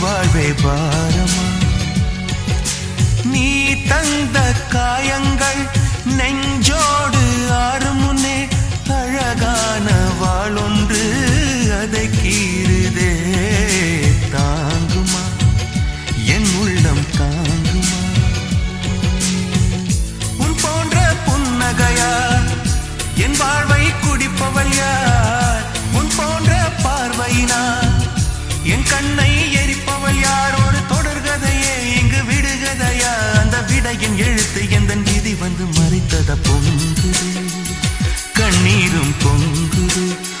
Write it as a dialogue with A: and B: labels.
A: வாழ்வே பாரமா. நீ தந்த காயங்கள் நெஞ்சோடு ஆறுமுனே அழகான வாழொன்று அதை கீறுதே தாங்குமா? என் உள்ளம் தாங்குமா? உன் போன்ற புன்னகையா? என் வாழ்வை குடிப்பவள் மேடையின் எழுத்து எந்த விதி வந்து மறைத்தத பொங்குது. கண்ணீரும் பொங்குது.